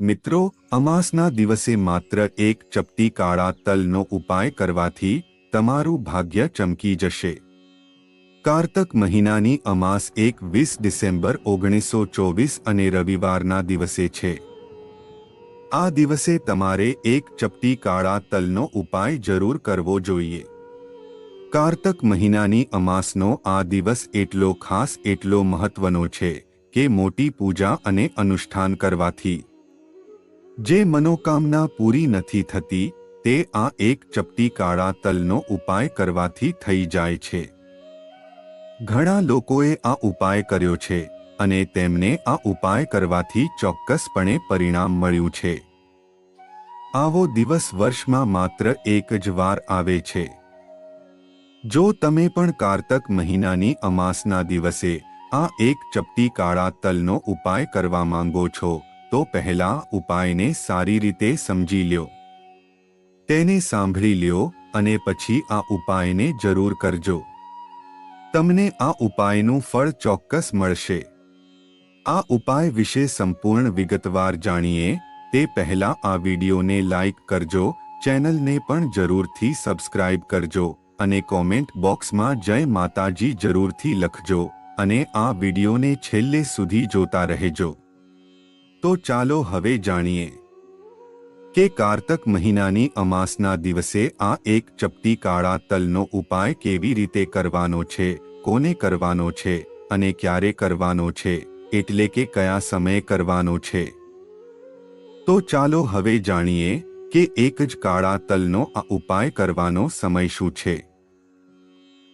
મિત્રો, અમાસના દિવસે માત્ર એક ચપટી કાળા તલનો ઉપાય કરવાથી તમારું ભાગ્ય ચમકી જશે. કારતક મહિનાની અમાસ એક વીસ ડિસેમ્બર ઓગણીસો ચોવીસ અને રવિવારના દિવસે છે. આ દિવસે તમારે એક ચપટી કાળા તલનો ઉપાય જરૂર કરવો જોઈએ. કારતક મહિનાની અમાસનો આ દિવસ એટલો ખાસ, એટલો મહત્વનો છે કે મોટી પૂજા અને અનુષ્ઠાન કરવાથી. જે મનોકામના પૂરી નથી થતી, તે આ એક ચપટી કાળા તલનો ઉપાય કરવાથી થઈ જાય છે. ઘણા લોકોએ આ ઉપાય કર્યો છે અને તેમને આ ઉપાય કરવાથી ચોક્કસપણે પરિણામ મળ્યું છે. આવો દિવસ વર્ષમાં માત્ર એક જ વાર આવે છે. જો તમે પણ કારતક મહિનાની અમાસના દિવસે આ એક ચપટી કાળા તલનો ઉપાય કરવા માંગો છો તો પહેલા ઉપાયને સારી રીતે સમજી લ્યો. તેને સાંભળી લ્યો અને પછી આ ઉપાયને જરૂર કરજો. તમને આ ઉપાયનું ફળ ચોક્કસ મળશે. આ ઉપાય વિશે સંપૂર્ણ વિગતવાર જાણીએ, તે પહેલા આ વિડીયોને લાઇક કરજો, ચેનલને પણ જરૂરથી સબસ્ક્રાઇબ કરજો અને કોમેન્ટ બોક્સમાં જય માતાજી જરૂરથી લખજો અને આ વિડીયોને છેલ્લે સુધી જોતા રહેજો. તો ચાલો હવે જાણીએ કે કારતક મહિનાની અમાસના દિવસે આ એક ચપટી કાળા તલનો ઉપાય કેવી રીતે કરવાનો છે, કોને કરવાનો છે અને ક્યારે કરવાનો છે, એટલે કે કયા સમયે કરવાનો છે. તો ચાલો હવે જાણીએ કે એક જ કાળા તલનો આ ઉપાય કરવાનો સમય શું છે.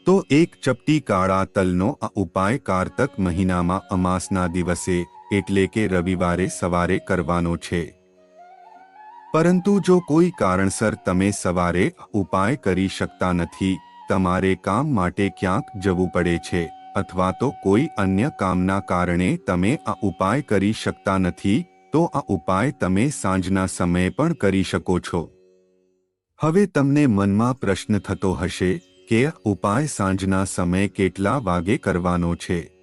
તો એક ચપટી કાળા તલનો આ ઉપાય કારતક મહિનામાં અમાસના દિવસે એટલે કે રવિવારે સવારે કરવાનો છે. પરંતુ જો કોઈ કારણસર તમે સવારે ઉપાય કરી શકતા નથી, તમારે કામ માટે ક્યાંક જવું પડે છે, અથવા તો કોઈ અન્ય કામના કારણે તમે આ ઉપાય કરી શકતા નથી, તો આ ઉપાય તમે સાંજના સમયે પણ કરી શકો છો. હવે તમને મનમાં પ્રશ્ન થતો હશે કે ઉપાય સાંજના સમયે કેટલા વાગે કરવાનો છે?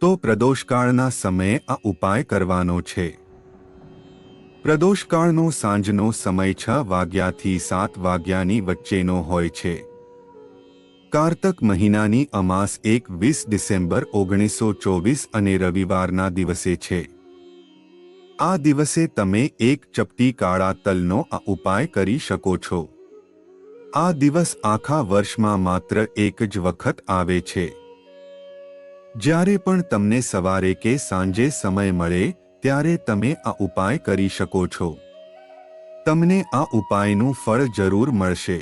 તો પ્રદોષકાળના સમયે આ ઉપાય કરવાનો છે. પ્રદોષકાળનો સાંજનો સમય છ વાગ્યાથી સાત વાગ્યાની વચ્ચેનો હોય છે. કારતક મહિનાની અમાસ એક વીસ ડિસેમ્બર ઓગણીસો ચોવીસ અને રવિવારના દિવસે છે. આ દિવસે તમે એક ચપટી કાળા તલનો આ ઉપાય કરી શકો છો. આ દિવસ આખા વર્ષમાં માત્ર એક જ વખત આવે છે. જ્યારે પણ તમને સવારે કે સાંજે સમય મળે, ત્યારે તમે આ ઉપાય કરી શકો છો. તમને આ ઉપાયનું ફળ જરૂર મળશે.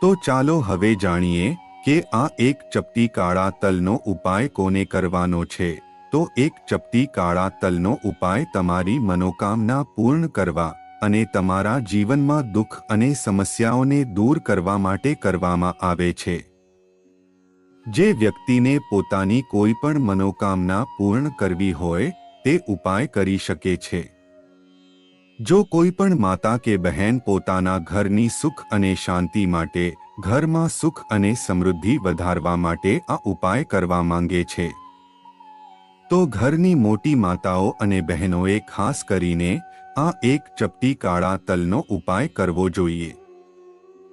તો ચાલો હવે જાણીએ કે આ એક ચપટી કાળા તલનો ઉપાય કોને કરવાનો છે. તો એક ચપટી કાળા તલનો ઉપાય તમારી મનોકામના પૂર્ણ કરવા અને તમારા જીવનમાં દુઃખ અને સમસ્યાઓને દૂર કરવા માટે કરવામાં આવે છે. જે વ્યક્તિને પોતાની કોઈ પણ મનોકામના પૂર્ણ કરવી હોય, તે ઉપાય કરી શકે છે. જો કોઈ પણ માતા કે બહેન પોતાના ઘરની સુખ અને શાંતિ માટે, ઘરમાં સુખ અને સમૃદ્ધિ વધારવા માટે આ ઉપાય કરવા માંગે છે. તો ઘરની મોટી માતાઓ અને બહેનોએ ખાસ કરીને, આ એક ચપટી કાળા તલનો ઉપાય કરવો જોઈએ.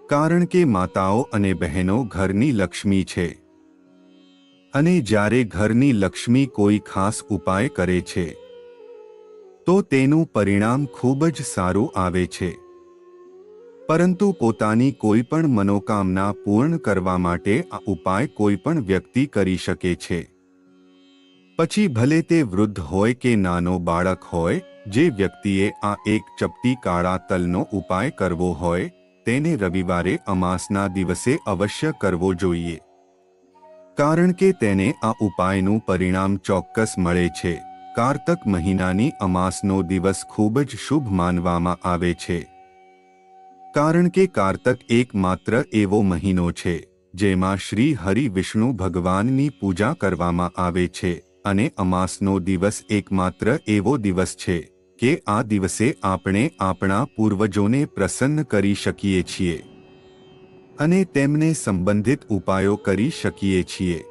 કારણ કે માતાઓ અને બહેનો ઘરની લક્ષ્મી છે. અને જ્યારે ઘરની લક્ષ્મી કોઈ ખાસ ઉપાય કરે છે, તો તેનું પરિણામ ખૂબ જ સારું આવે છે. પરંતુ પોતાની કોઈ પણ મનોકામના પૂર્ણ કરવા માટે આ ઉપાય કોઈ પણ વ્યક્તિ કરી શકે છે. પછી ભલે તે વૃદ્ધ હોય કે નાનો બાળક હોય, જે વ્યક્તિએ આ એક ચપટી કાળા તલનો ઉપાય કરવો હોય, તેને રવિવારે અમાસના દિવસે અવશ્ય કરવો જોઈએ. કારણ કે તેને આ ઉપાયનું પરિણામ ચોક્કસ મળે છે. કારતક મહિનાની અમાસનો દિવસ ખૂબ જ શુભ માનવામાં આવે છે. કારણ કે કારતક એકમાત્ર એવો મહિનો છે, જેમાં શ્રી હરિ વિષ્ણુ ભગવાનની પૂજા કરવામાં આવે છે અને અમાસનો દિવસ એકમાત્ર એવો દિવસ છે કે આ દિવસે આપણે આપણા પૂર્વજોને પ્રસન્ન કરી શકીએ છીએ. અને તેમને સંબંધિત ઉપાયો કરી શકીએ છીએ.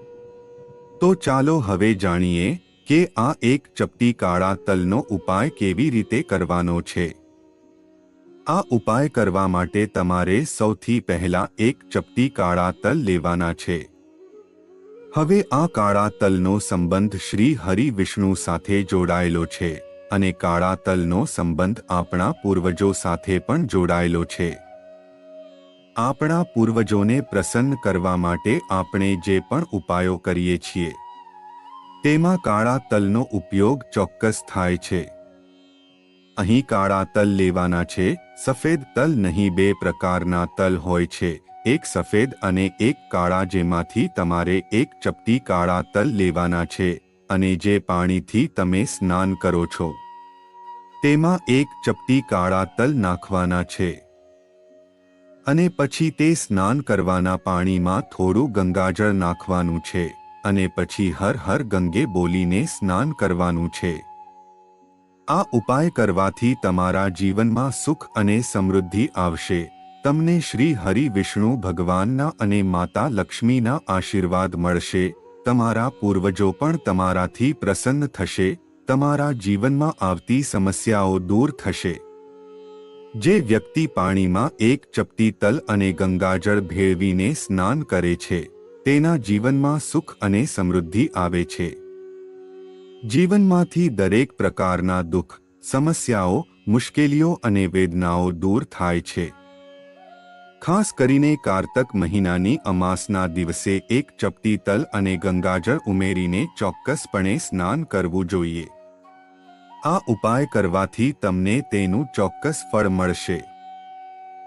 તો ચાલો હવે જાણીએ કે આ એક ચપટી કાળા તલનો ઉપાય કેવી રીતે કરવાનો છે. આ ઉપાય કરવા માટે તમારે સૌથી પહેલા એક ચપટી કાળા તલ લેવાના છે. હવે આ કાળા તલનો સંબંધ શ્રી હરિ વિષ્ણુ સાથે જોડાયેલો છે અને કાળા તલનો સંબંધ આપણા પૂર્વજો સાથે પણ જોડાયેલો છે. આપણા પૂર્વજોને પ્રસન્ન કરવા માટે આપણે જે પણ ઉપાયો કરીએ છીએ, તેમાં કાળા તલનો ઉપયોગ ચોક્કસ થાય છે. અહીં કાળા તલ લેવાના છે, સફેદ તલ નહીં બે પ્રકારના તલ હોય છે, એક સફેદ અને એક કાળા જેમાંથી તમારે એક ચપટી કાળા તલ લેવાના છે, અને જે પાણીથી તમે સ્નાન કરો છો. તેમાં એક ચપટી કાળા તલ નાખવાના છે. અને પછી તે સ્નાન કરવાના પાણીમાં થોડું ગંગાજળ નાખવાનું છે અને પછી હર હર ગંગે બોલીને સ્નાન કરવાનું છે. આ ઉપાય કરવાથી તમારા જીવનમાં સુખ અને સમૃદ્ધિ આવશે. તમને શ્રી હરિ વિષ્ણુ ભગવાનના અને માતા લક્ષ્મીના આશીર્વાદ મળશે. તમારા પૂર્વજો પણ તમારાથી પ્રસન્ન થશે. તમારા જીવનમાં આવતી સમસ્યાઓ દૂર થશે. જે વ્યક્તિ પાણીમાં એક ચપટી તલ અને ગંગાજળ ભેળવીને સ્નાન કરે છે, તેના જીવનમાં સુખ અને સમૃદ્ધિ આવે છે. જીવનમાંથી દરેક પ્રકારના દુઃખ, સમસ્યાઓ, મુશ્કેલીઓ અને વેદનાઓ દૂર થાય છે. ખાસ કરીને કારતક મહિનાની અમાસના દિવસે એક ચપટી તલ અને ગંગાજળ ઉમેરીને ચોક્કસપણે સ્નાન કરવું જોઈએ. આ ઉપાય કરવાથી તમને તેનું ચોક્કસ ફળ મળશે.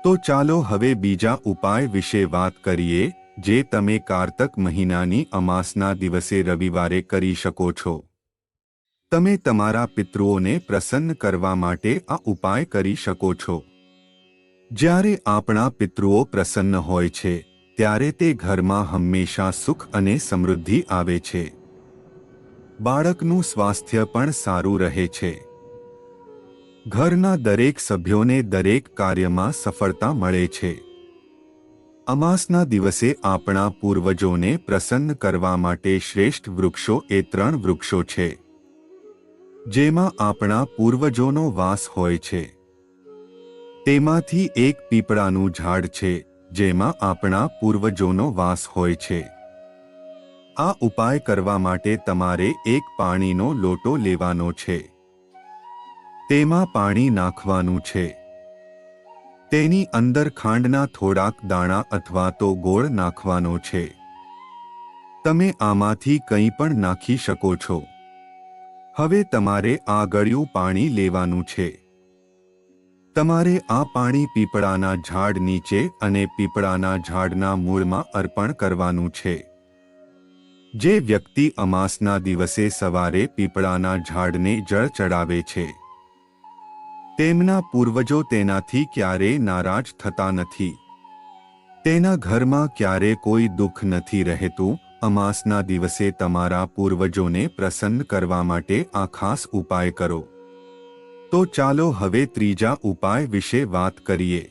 તો ચાલો હવે બીજા ઉપાય વિશે વાત કરીએ, જે તમે કારતક મહિનાની અમાસના દિવસે રવિવારે કરી શકો છો. તમે તમારા પિતૃઓને પ્રસન્ન કરવા માટે આ ઉપાય કરી શકો છો. જ્યારે આપણા પિતૃઓ પ્રસન્ન હોય છે, ત્યારે તે ઘરમાં હંમેશા સુખ અને સમૃદ્ધિ આવે છે. બાળકનું સ્વાસ્થ્ય પણ સારું રહે છે. ઘરના દરેક સભ્યોને દરેક કાર્યમાં સફળતા મળે છે. અમાસના દિવસે આપણા પૂર્વજોને પ્રસન્ન કરવા માટે શ્રેષ્ઠ વૃક્ષો એ ત્રણ વૃક્ષો છે. જેમાં આપણા પૂર્વજોનો વાસ હોય છે. તેમાંથી એક પીપળાનું ઝાડ છે, જેમાં આપણા પૂર્વજોનો વાસ હોય છે. આ ઉપાય કરવા માટે તમારે એક પાણીનો લોટો લેવાનો છે. તેમાં પાણી નાખવાનું છે. તેની અંદર ખાંડના થોડાક દાણા અથવા તો ગોળ નાખવાનો છે. તમે આમાંથી કંઈ પણ નાખી શકો છો. હવે તમારે આ ગળ્યું પાણી લેવાનું છે. તમારે આ પાણી પીપળાના ઝાડ નીચે અને પીપળાના ઝાડના મૂળમાં અર્પણ કરવાનું છે. જે વ્યક્તિ અમાસના દિવસે સવારે પીપળાના ઝાડને જળ ચડાવે છે. તેમના પૂર્વજો તેનાથી ક્યારે નારાજ થતા નથી. તેના ઘરમાં ક્યારે કોઈ દુઃખ નથી રહેતું, અમાસના દિવસે તમારા પૂર્વજોને પ્રસન્ન કરવા માટે આ ખાસ ઉપાય કરો. તો ચાલો હવે ત્રીજા ઉપાય વિશે વાત કરીએ.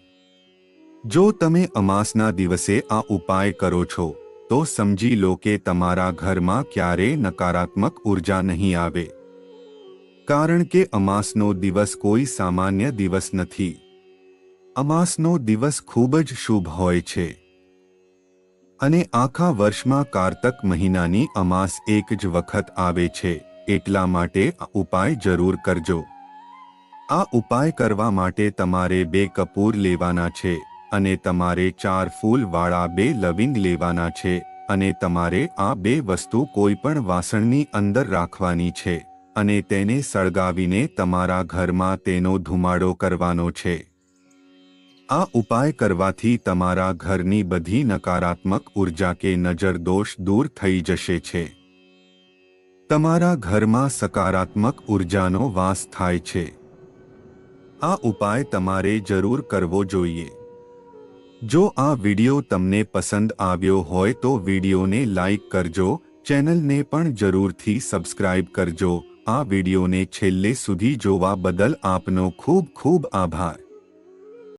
જો તમે અમાસના દિવસે આ ઉપાય કરો છો તો સમજી લો કે તમારા ઘરમાં ક્યારેય નકારાત્મક ઊર્જા નહીં આવે. કારણ કે અમાસનો દિવસ કોઈ સામાન્ય દિવસ નથી. અમાસનો દિવસ ખૂબ જ શુભ હોય છે. અને આખા વર્ષમાં કારતક મહિનાની અમાસ એક જ વખત આવે છે, એટલા માટે આ ઉપાય જરૂર કરજો. આ ઉપાય કરવા માટે તમારે બે કપૂર લેવાના છે. અને તમારે ચાર ફૂલવાળા બે લવિંગ લેવાના છે અને તમારે આ બે વસ્તુ કોઈ પણ વાસણની અંદર રાખવાની છે અને તેને સળગાવીને તમારા ઘરમાં તેનો ધુમાડો કરવાનો છે. આ ઉપાય કરવાથી તમારા ઘરની બધી નકારાત્મક ઊર્જા કે નજર દોષ દૂર થઈ જશે છે. તમારા ઘરમાં સકારાત્મક ઉર્જાનો વાસ થાય છે. આ ઉપાય તમારે જરૂર કરવો જોઈએ. જો આ વિડિયો તમને પસંદ આવ્યો હોય તો વિડિયોને લાઇક કરજો, ચેનલને પણ જરૂરથી સબસ્ક્રાઇબ કરજો. આ વિડિયોને છેલ્લે સુધી જોવા બદલ આપનો ખૂબ ખૂબ આભાર.